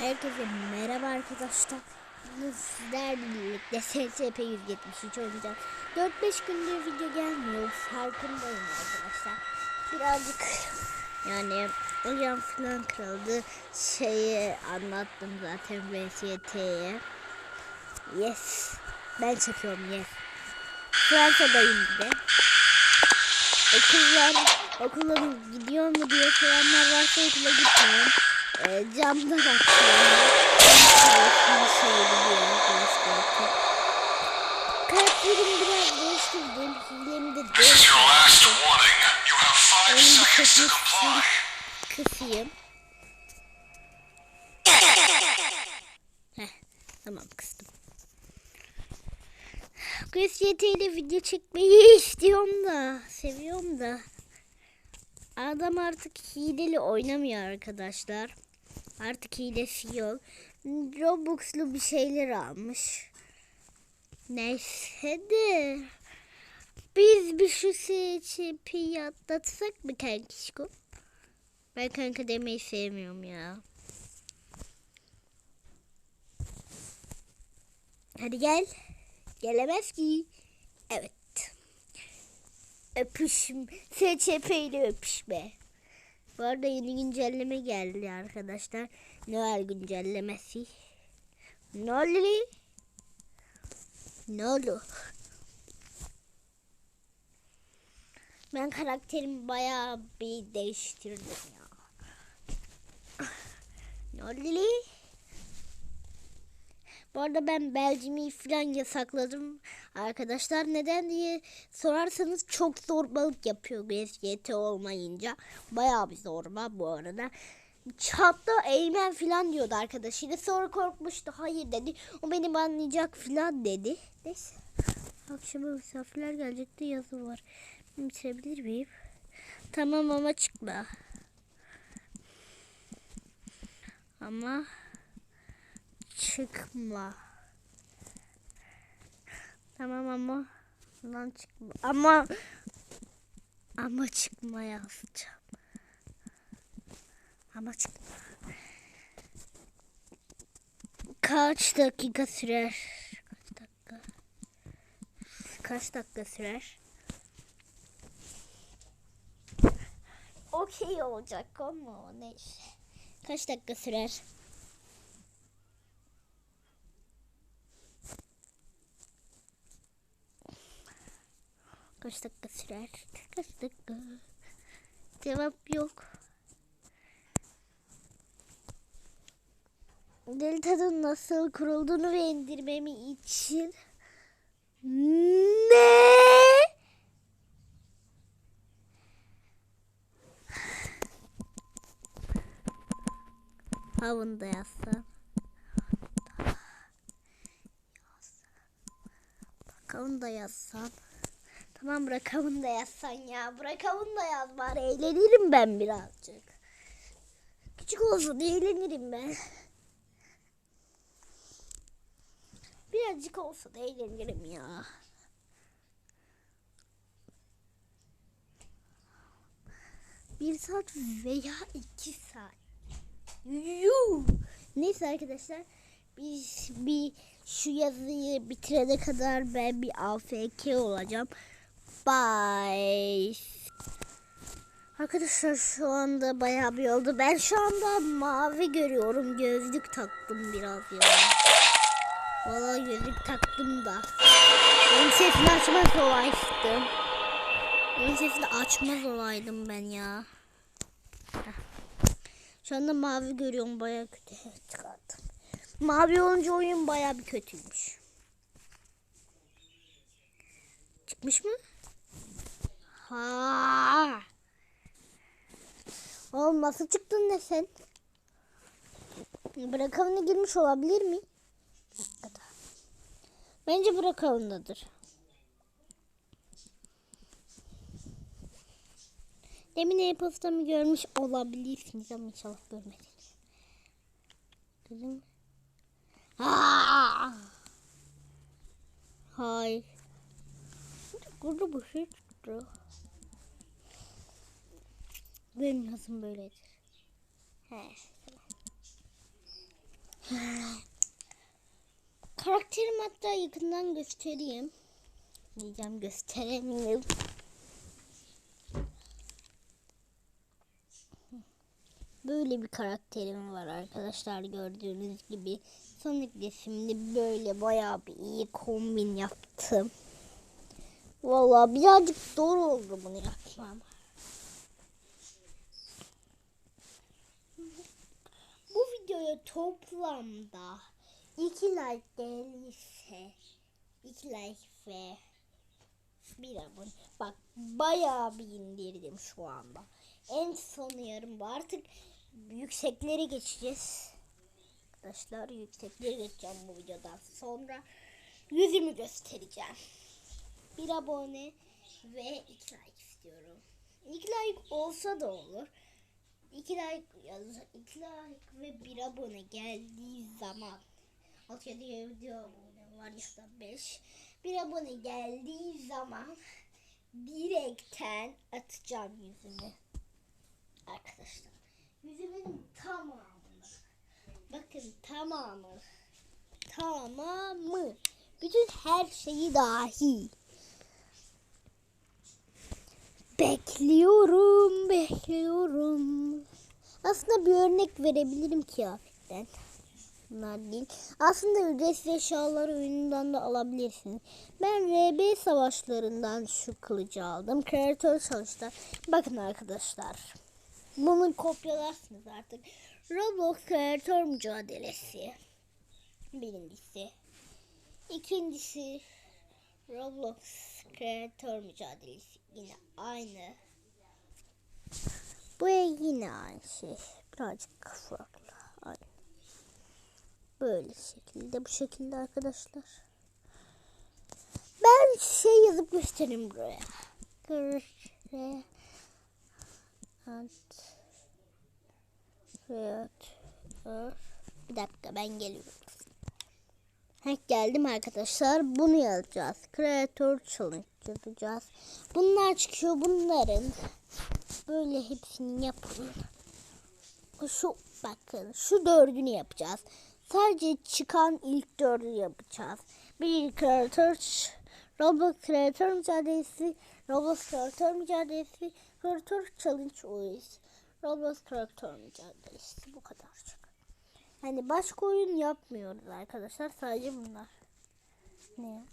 Herkese merhaba arkadaşlar. Sizlerle birlikte SCP 173 oynayacağız. 4-5 gündür video gelmiyor. Farkındayım arkadaşlar. Birazcık yani hocam falan kırıldı. Şeyi anlattım zaten VST'ye. Yes. Ben çekiyorum yes. Fransa'dayım bir de. Okullar, okula gidiyor mu diye soranlar varsa okula gitmiyorum. E, camdan şey gidiyor. Kalplerim biraz değişti. Benim hilemi de değişti. Benim bir comply. kısayım. Heh, tamam kıstım. GSYT ile video çekmeyi istiyorum da, seviyorum da. Adam artık hileli oynamıyor arkadaşlar. Artık hilesi yok. Robux'lu bir şeyler almış. Neyse de. Biz bir şu SCP'yi atlatsak mı kankişko? Ben kanka demeyi sevmiyorum ya. Hadi gel. Gelemez ki. Evet. Öpüşüm. SCP ile öpüşme. Bu arada yeni güncelleme geldi arkadaşlar. Noel güncellemesi. Ne oldu? Ne? Ben karakterimi bayağı bir değiştirdim ya. Ne oldu? Bu arada ben Belcimi falan yasakladım arkadaşlar. Neden diye sorarsanız çok zorbalık yapıyor GT olmayınca. Bayağı bir zorba bu arada. Çatta eğmen falan diyordu arkadaşıyla. Sonra korkmuştu. Hayır dedi. O beni anlayacak falan dedi. Neyse. Akşama misafirler gelecekti yazı var. Bitirebilir miyim? Tamam ama çıkma. Ama çıkma. Tamam ama bundan çıkma. Ama ama çıkma yazacağım. Ama çıkma. Kaç dakika sürer? Kaç dakika? Kaç dakika sürer? Okey olacak ama neyse. Kaç dakika sürer? Kaç dakika sürer? Kaç dakika? Cevap yok. Delta'nın nasıl kurulduğunu ve indirmemi için ne? Havında yazsam. Bakalım da yazsam. Tamam bırakalım da yazsan ya. Bırakalım da yaz bari. Eğlenirim ben birazcık. Küçük olsun eğlenirim ben. Birazcık olsa da eğlenirim ya. Bir saat veya iki saat. Yuh. Neyse arkadaşlar. Biz bir şu yazıyı bitirene kadar ben bir AFK olacağım. Bye. Arkadaşlar şu anda bayağı bir oldu. Ben şu anda mavi görüyorum. Gözlük taktım biraz ya. Valla gözlük taktım da. Benim sesini açmaz olaydım. Benim sesini açmaz olaydım ben ya. Şu anda mavi görüyorum bayağı kötü. Çıkarttım. Mavi olunca oyun bayağı bir kötüymüş. Çıkmış mı? Ha. Oğlum nasıl çıktın ne sen? Bırakalına girmiş olabilir mi? Bence bırakalındadır. Demin e-postamı görmüş olabilirsiniz ama inşallah görmediniz. Dedim. Hayır. Burada bir şey çıktı. Benim yazım böyledir. He. tamam. Karakterimi hatta yakından göstereyim. Diyeceğim gösteremiyorum. Böyle bir karakterim var arkadaşlar gördüğünüz gibi. Sonic resimli böyle bayağı bir iyi kombin yaptım. Vallahi birazcık zor oldu bunu yapmam. Bu toplamda 2 like gelirse 2 like ve bir abone. Bak bayağı bir indirdim şu anda. En son yarım bu. Artık yükseklere geçeceğiz. Arkadaşlar yükseklere geçeceğim bu videodan sonra. Yüzümü göstereceğim. Bir abone ve iki like istiyorum. İki like olsa da olur. İki like, iki like ve bir abone geldiği zaman Atıyorum video abone var da 5. Bir abone geldiği zaman direkten atacağım yüzümü. Arkadaşlar. Yüzümün tamamı. Bakın tamamı. Tamamı. Bütün her şeyi dahil. Bekliyorum, bekliyorum. Aslında bir örnek verebilirim kıyafetten. Bunlar değil. Aslında ücretsiz eşyaları oyundan da alabilirsiniz. Ben RB savaşlarından şu kılıcı aldım. Kreatör çalıştı. Bakın arkadaşlar. Bunu kopyalarsınız artık. Roblox kreatör mücadelesi. Birincisi. İkincisi Roblox kreatör mücadelesi. Yine aynı. Bu yine aynı şey. Birazcık farklı. Aynı. Böyle şekilde bu şekilde arkadaşlar. Ben şey yazıp göstereyim buraya. Kreat. Kreatör. Bir dakika ben geliyorum. Heh, geldim arkadaşlar. Bunu yazacağız. Kreatör challenge yapacağız. Bunlar çıkıyor. Bunların böyle hepsini yapın. Şu bakın şu dördünü yapacağız. Sadece çıkan ilk dördü yapacağız. Bir kreatör Roblox kreatör mücadelesi, Roblox kreatör mücadelesi, kreatör challenge oyuz. Roblox kreatör mücadelesi bu kadar çok. Hani başka oyun yapmıyoruz arkadaşlar. Sadece bunlar. Ne?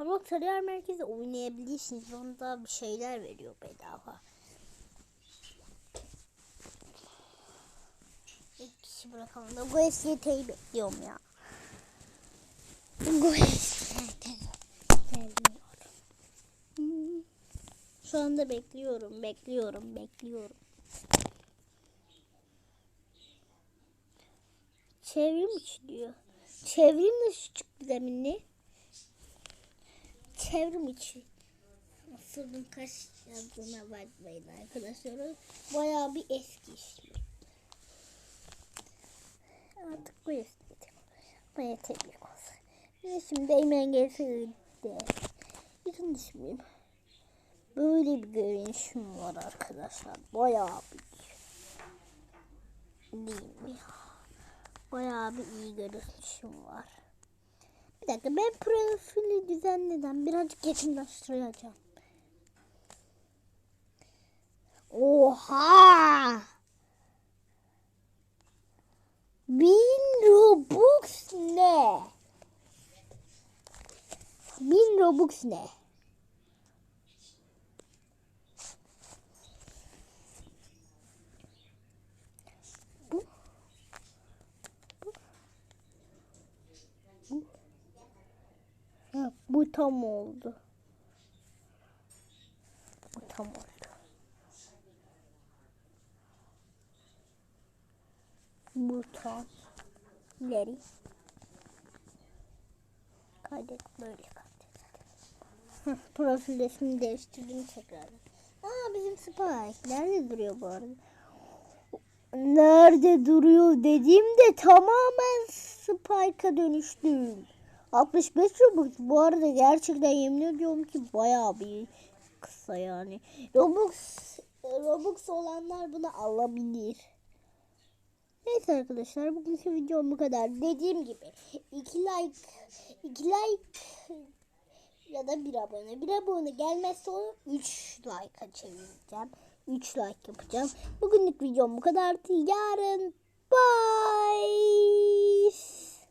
Roblox Kariyer Merkezi oynayabilirsiniz. Onda bir şeyler veriyor bedava. Kişi bırakalım da GSYT'yi bekliyorum ya. GSYT gelmiyor. Hmm. Şu anda bekliyorum, bekliyorum, bekliyorum. Çevrim içi diyor. Çevrim dışı çıktı zeminli. Çevrim içi. Aslında kaç yazdığına bakmayın arkadaşlar. Bayağı bir eski işli. Artık bu eski. Baya tebrik olsun. Şimdi Eymen gelse de. Bütün düşünmeyeyim. Böyle bir görünüşüm var arkadaşlar. Bayağı bir. Değil mi? Bayağı bir iyi görünüşüm var. Bir dakika ben profili düzenleden birazcık yakınlaştıracağım. Oha! Bin Robux ne? Bin Robux ne? Bu. Bu. Tam oldu. Bu tam oldu. İleri. Kaydet böyle kaydet. Heh, Profil resmini değiştirdim tekrar. Aa bizim Spike. Nerede duruyor bu arada? Nerede duruyor dediğimde tamamen Spike'a dönüştüm. 65 Robux bu arada gerçekten yemin ediyorum ki bayağı bir kısa yani. Robux Robux olanlar bunu alabilir. Neyse arkadaşlar bugünkü videom bu kadar. Dediğim gibi 2 like 2 like ya da bir abone. Bir abone gelmezse onu 3 like'a çevireceğim. 3 like yapacağım. Bugünlük videom bu kadardı. Yarın bye.